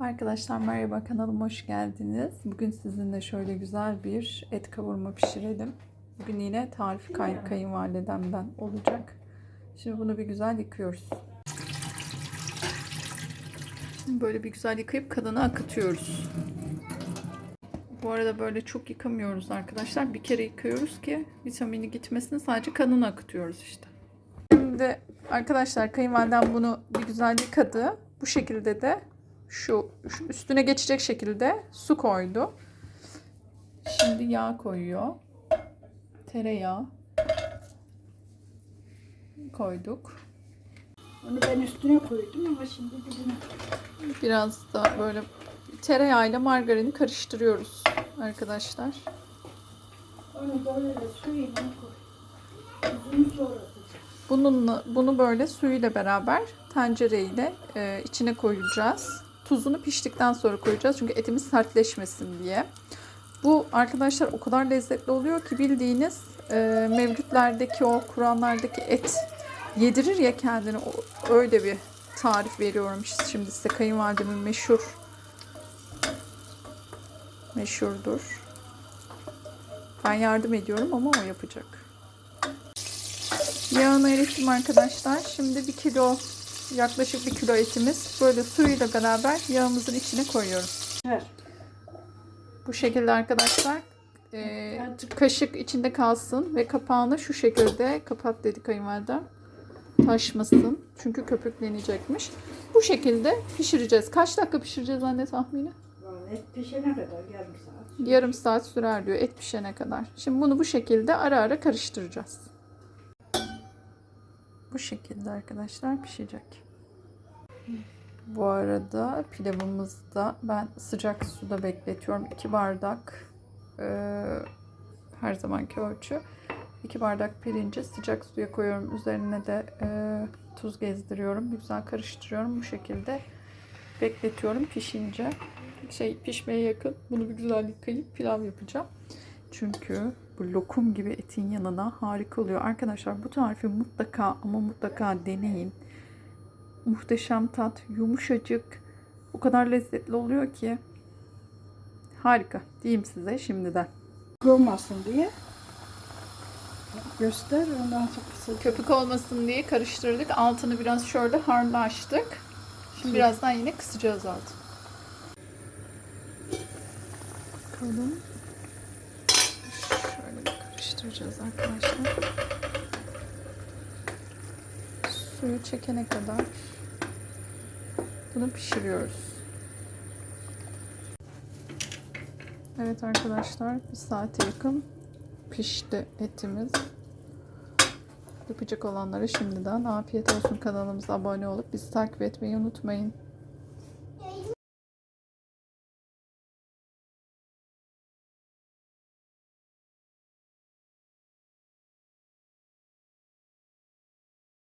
Arkadaşlar merhaba kanalıma hoş geldiniz. Bugün sizinle şöyle güzel bir et kavurma pişirelim. Bugün yine tarifi kay kayınvalidemden olacak. Şimdi bunu bir güzel yıkıyoruz. Şimdi böyle bir güzel yıkayıp kadına akıtıyoruz. Bu arada böyle çok yıkamıyoruz arkadaşlar. Bir kere yıkıyoruz ki vitamini gitmesin. Sadece kanını akıtıyoruz işte. Şimdi arkadaşlar kayınvalidem bunu bir güzel yıkadı. Bu şekilde de şu, şu üstüne geçecek şekilde su koydu. Şimdi yağ koyuyor. Tereyağı koyduk. Onu ben üstüne koydum ama şimdi dibine. Biraz da böyle tereyağıyla margarini karıştırıyoruz arkadaşlar. Onu böyle de suyuna koy. Tuzunu sonra. Bununla, bunu böyle suyuyla beraber tencereyle e, içine koyacağız. Tuzunu piştikten sonra koyacağız çünkü etimiz sertleşmesin diye. Bu arkadaşlar o kadar lezzetli oluyor ki bildiğiniz e, mevlütlerdeki o Kur'anlardaki et yedirir ya kendini o, öyle bir tarif veriyorum şimdi size kayınvalidemin meşhur meşhurdur. Ben yardım ediyorum ama o yapacak. Yağını erittim arkadaşlar. Şimdi bir kilo yaklaşık bir kilo etimiz böyle suyuyla beraber yağımızın içine koyuyoruz. Ver. Bu şekilde arkadaşlar e, kaşık içinde kalsın ve kapağını şu şekilde kapat dedi kayınvalidem. Taşmasın. Çünkü köpüklenecekmiş. Bu şekilde pişireceğiz. Kaç dakika pişireceğiz anne tahmini? Et pişene kadar yarım saat. Yarım saat sürer diyor et pişene kadar. Şimdi bunu bu şekilde ara ara karıştıracağız. Bu şekilde arkadaşlar pişecek. Bu arada pilavımızda ben sıcak suda bekletiyorum. 2 bardak e, her zamanki ölçü. 2 bardak pirinci sıcak suya koyuyorum. Üzerine de e, tuz gezdiriyorum. Güzel karıştırıyorum. Bu şekilde bekletiyorum pişince. Şey pişmeye yakın. Bunu bir güzel yıkayıp pilav yapacağım. Çünkü bu lokum gibi etin yanına harika oluyor. Arkadaşlar bu tarifi mutlaka ama mutlaka deneyin. Muhteşem tat, yumuşacık. O kadar lezzetli oluyor ki. Harika. Diyeyim size şimdiden. Olmasın diye. Göster ondan sonra. Köpük olmasın diye karıştırdık. Altını biraz şöyle harlı açtık. Şimdi birazdan yine kısacağız altını. Bakalım. Karıştıracağız arkadaşlar. Suyu çekene kadar bunu pişiriyoruz. Evet arkadaşlar bir saate yakın pişti etimiz. Yapacak olanlara şimdiden afiyet olsun kanalımıza abone olup bizi takip etmeyi unutmayın.